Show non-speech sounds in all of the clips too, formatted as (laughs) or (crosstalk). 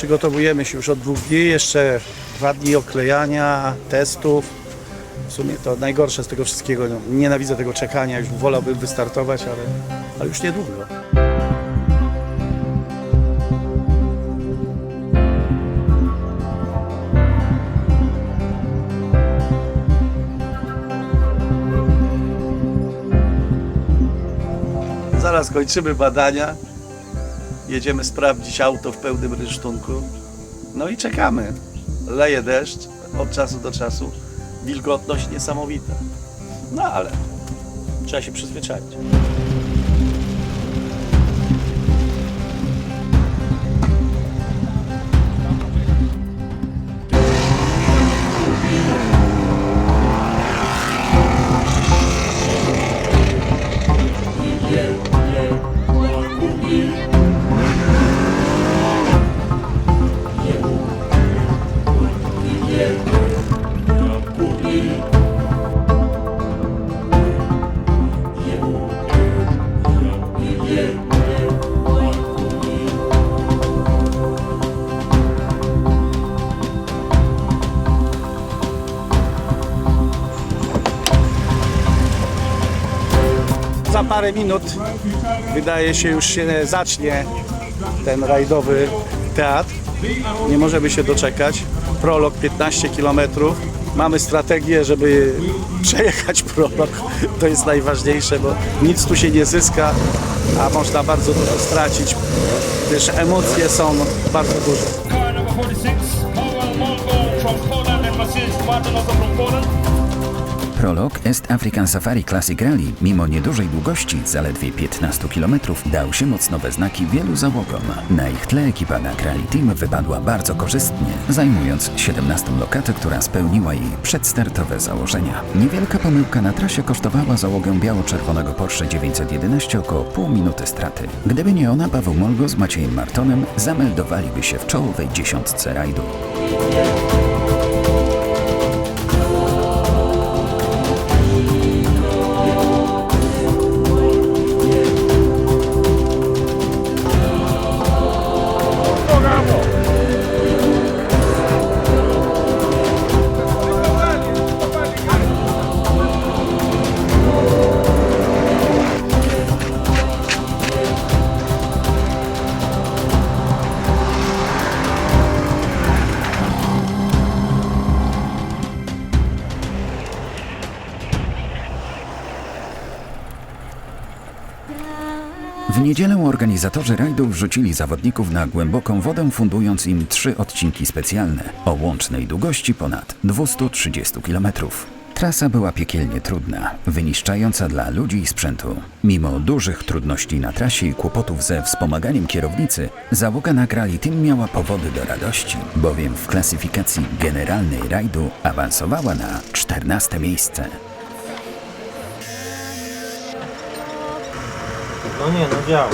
przygotowujemy się już od dwóch dni, jeszcze dwa dni oklejania, testów. W sumie to najgorsze z tego wszystkiego. No, nienawidzę tego czekania, już wolałbym wystartować, ale, ale już niedługo. Zaraz kończymy badania. Jedziemy sprawdzić auto w pełnym rynsztunku. No i czekamy. Leje deszcz od czasu do czasu. Wilgotność niesamowita. No ale trzeba się przyzwyczaić. Parę minut wydaje się już się zacznie ten rajdowy teatr. Nie możemy się doczekać. Prolog 15 km. Mamy strategię, żeby przejechać (laughs) prolog. To jest najważniejsze, bo nic tu się nie zyska, a można bardzo dużo stracić. Też emocje są bardzo duże. Prolog East African Safari Classic Rally, mimo niedużej długości, zaledwie 15 km, dał się mocno we znaki wielu załogom. Na ich tle ekipa na Rally Team wypadła bardzo korzystnie, zajmując 17 lokatę, która spełniła jej przedstartowe założenia. Niewielka pomyłka na trasie kosztowała załogę biało-czerwonego Porsche 911 około pół minuty straty. Gdyby nie ona, Paweł Molgo z Maciejem Martonem zameldowaliby się w czołowej dziesiątce rajdu. W niedzielę organizatorzy rajdu wrzucili zawodników na głęboką wodę, fundując im trzy odcinki specjalne o łącznej długości ponad 230 km. Trasa była piekielnie trudna, wyniszczająca dla ludzi i sprzętu. Mimo dużych trudności na trasie i kłopotów ze wspomaganiem kierownicy, załoga na Rally Team miała powody do radości, bowiem w klasyfikacji generalnej rajdu awansowała na 14 miejsce. No nie, no działa.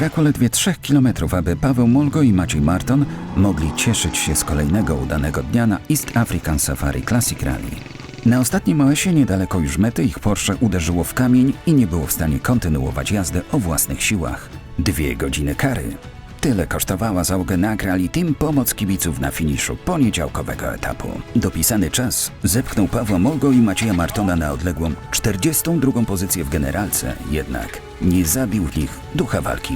Zabrakło ledwie 3 kilometrów, aby Paweł Molgo i Maciej Marton mogli cieszyć się z kolejnego udanego dnia na East African Safari Classic Rally. Na ostatnim OS-ie niedaleko już mety ich Porsche uderzyło w kamień i nie było w stanie kontynuować jazdy o własnych siłach. Dwie godziny kary. Tyle kosztowała załogę na Rally Team pomoc kibiców na finiszu poniedziałkowego etapu. Dopisany czas zepchnął Pawła Molgo i Macieja Martona na odległą 42. pozycję w generalce, jednak nie zabił w nich ducha walki.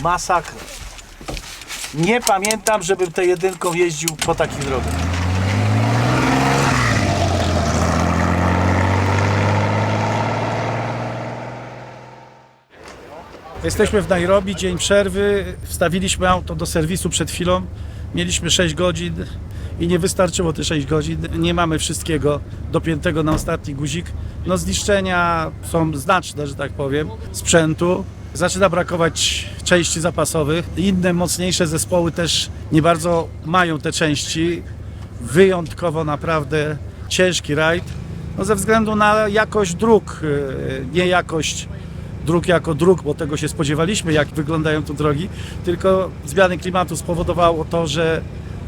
Masakra. Nie pamiętam, żebym tę jedynką jeździł po takich drogach. Jesteśmy w Nairobi, dzień przerwy. Wstawiliśmy auto do serwisu przed chwilą. Mieliśmy 6 godzin i nie wystarczyło te 6 godzin. Nie mamy wszystkiego dopiętego na ostatni guzik. No zniszczenia są znaczne, że tak powiem, sprzętu. Zaczyna brakować części zapasowych. Inne mocniejsze zespoły też nie bardzo mają te części. Wyjątkowo naprawdę ciężki rajd. No ze względu na jakość dróg, yy, nie jakość dróg jako dróg, bo tego się spodziewaliśmy, jak wyglądają tu drogi, tylko zmiany klimatu spowodowało to, że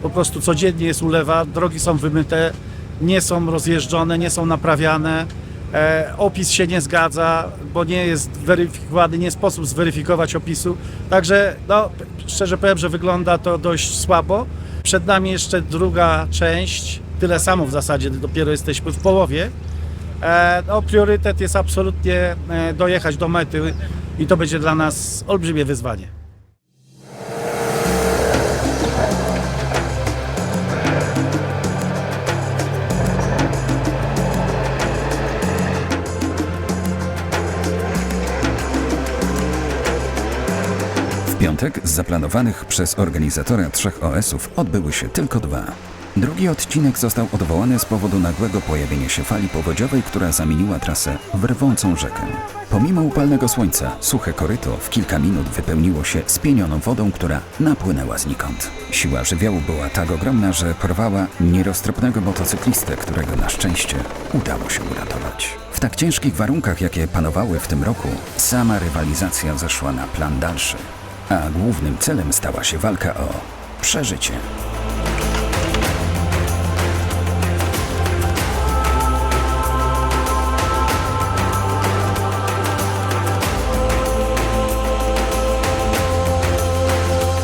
po prostu codziennie jest ulewa, drogi są wymyte, nie są rozjeżdżone, nie są naprawiane, e, opis się nie zgadza, bo nie jest weryfikowany, nie sposób zweryfikować opisu, także no, szczerze powiem, że wygląda to dość słabo. Przed nami jeszcze druga część, tyle samo w zasadzie, dopiero jesteśmy w połowie. E, no, priorytet jest absolutnie e, dojechać do mety i to będzie dla nas olbrzymie wyzwanie. Piątek z zaplanowanych przez organizatora trzech OS-ów odbyły się tylko dwa. Drugi odcinek został odwołany z powodu nagłego pojawienia się fali powodziowej, która zamieniła trasę w rwącą rzekę. Pomimo upalnego słońca, suche koryto w kilka minut wypełniło się spienioną wodą, która napłynęła znikąd. Siła żywiołu była tak ogromna, że porwała nieroztropnego motocyklistę, którego na szczęście udało się uratować. W tak ciężkich warunkach, jakie panowały w tym roku, sama rywalizacja zeszła na plan dalszy, a głównym celem stała się walka o przeżycie.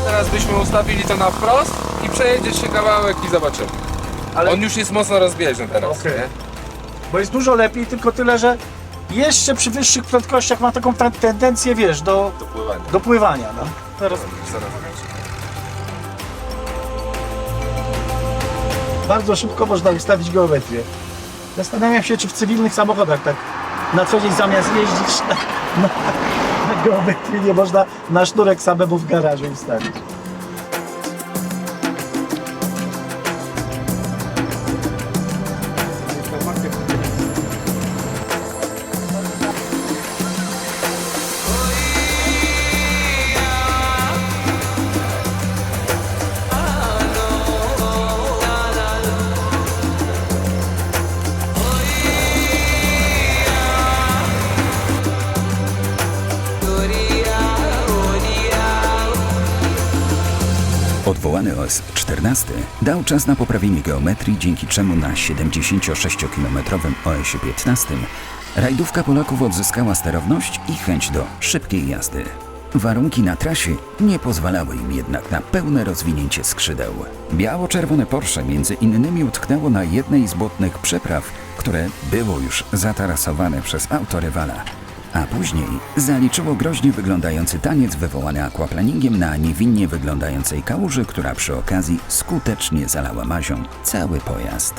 Teraz byśmy ustawili to na wprost i przejedziesz się kawałek i zobaczymy. Ale- On już jest mocno rozbieżny teraz, Okej. nie? Bo jest dużo lepiej, tylko tyle, że jeszcze przy wyższych prędkościach ma taką ten- tendencję, wiesz, do, Do pływania. do pływania. No. Teraz Zaraz bardzo szybko można ustawić geometrię. Zastanawiam się, czy w cywilnych samochodach tak na co dzień zamiast jeździć na, (laughs) na, na geometrię nie można na sznurek samemu w garażu ustawić. OS 14 dał czas na poprawienie geometrii, dzięki czemu na 76-kilometrowym OS 15 rajdówka Polaków odzyskała sterowność i chęć do szybkiej jazdy. Warunki na trasie nie pozwalały im jednak na pełne rozwinięcie skrzydeł. Biało-czerwone Porsche między innymi utknęło na jednej z błotnych przepraw, które było już zatarasowane przez autorywala, a później zaliczyło groźnie wyglądający taniec wywołany aquaplaningiem na niewinnie wyglądającej kałuży, która przy okazji skutecznie zalała mazią cały pojazd.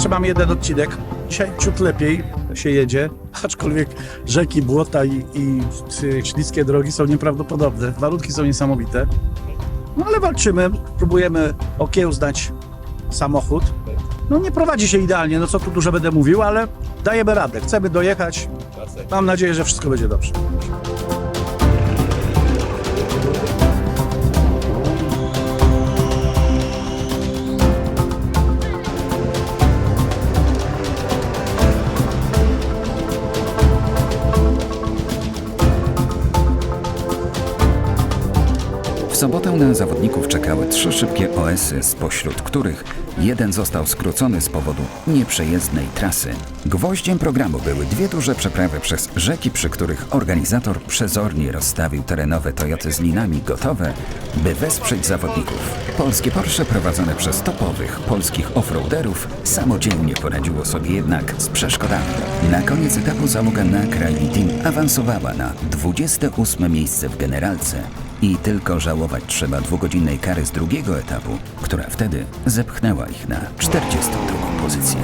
Jeszcze mam jeden odcinek. Dzisiaj ciut lepiej się jedzie, (laughs) aczkolwiek rzeki, błota i, i śliskie drogi są nieprawdopodobne. Warunki są niesamowite. No ale walczymy, próbujemy okiełznać samochód. No nie prowadzi się idealnie, no co tu dużo będę mówił, ale dajemy radę. Chcemy dojechać. Mam nadzieję, że wszystko będzie dobrze. Sobotę na zawodników czekały trzy szybkie OS-y, spośród których jeden został skrócony z powodu nieprzejezdnej trasy. Gwoździem programu były dwie duże przeprawy przez rzeki, przy których organizator przezornie rozstawił terenowe Toyoty z linami gotowe, by wesprzeć zawodników. Polskie Porsche prowadzone przez topowych polskich offroaderów samodzielnie poradziło sobie jednak z przeszkodami. Na koniec etapu załoga na Rally Team awansowała na 28 miejsce w generalce i tylko żałować trzeba dwugodzinnej kary z drugiego etapu, która wtedy zepchnęła ich na 42 pozycję.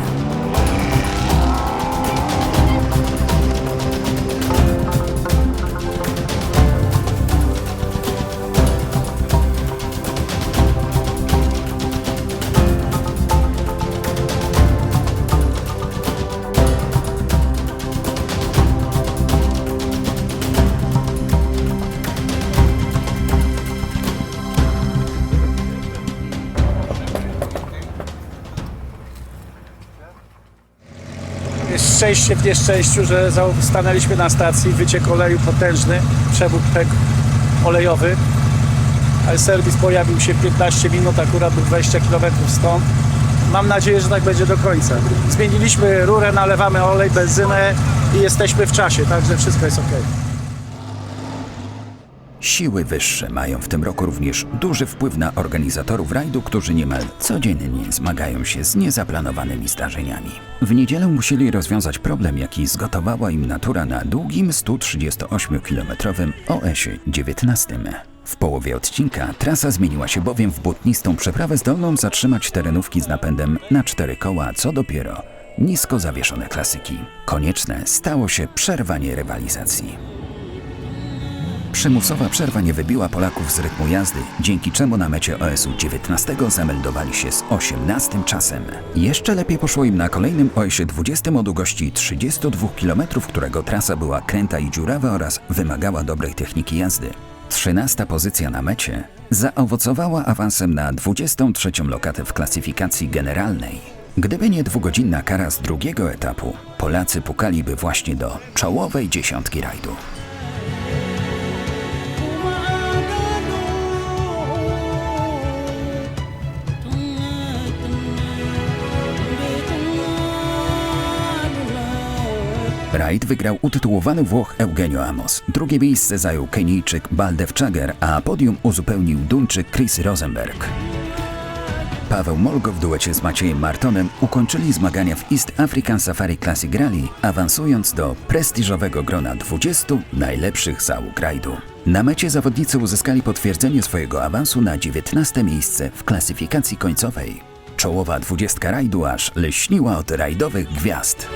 Szczęście w nieszczęściu, że stanęliśmy na stacji, wyciek oleju potężny, przewód pękł olejowy, ale serwis pojawił się 15 minut, akurat był 20 km stąd. Mam nadzieję, że tak będzie do końca. Zmieniliśmy rurę, nalewamy olej, benzynę i jesteśmy w czasie, także wszystko jest ok. Siły wyższe mają w tym roku również duży wpływ na organizatorów rajdu, którzy niemal codziennie zmagają się z niezaplanowanymi zdarzeniami. W niedzielę musieli rozwiązać problem, jaki zgotowała im natura na długim 138-kilometrowym OS-ie 19. W połowie odcinka trasa zmieniła się bowiem w błotnistą przeprawę zdolną zatrzymać terenówki z napędem na cztery koła, co dopiero nisko zawieszone klasyki. Konieczne stało się przerwanie rywalizacji. Przymusowa przerwa nie wybiła Polaków z rytmu jazdy, dzięki czemu na mecie OS-u 19 zameldowali się z 18 czasem. Jeszcze lepiej poszło im na kolejnym OS-ie 20 o długości 32 km, którego trasa była kręta i dziurawa oraz wymagała dobrej techniki jazdy. 13 pozycja na mecie zaowocowała awansem na 23 lokatę w klasyfikacji generalnej. Gdyby nie dwugodzinna kara z drugiego etapu, Polacy pukaliby właśnie do czołowej dziesiątki rajdu. Rajd wygrał utytułowany Włoch Eugenio Amos. Drugie miejsce zajął Kenijczyk Baldev Chager, a podium uzupełnił Duńczyk Chris Rosenberg. Paweł Molgo w duecie z Maciejem Martonem ukończyli zmagania w East African Safari Classic Rally, awansując do prestiżowego grona 20 najlepszych załóg rajdu. Na mecie zawodnicy uzyskali potwierdzenie swojego awansu na 19 miejsce w klasyfikacji końcowej. Czołowa dwudziestka rajdu aż leśniła od rajdowych gwiazd.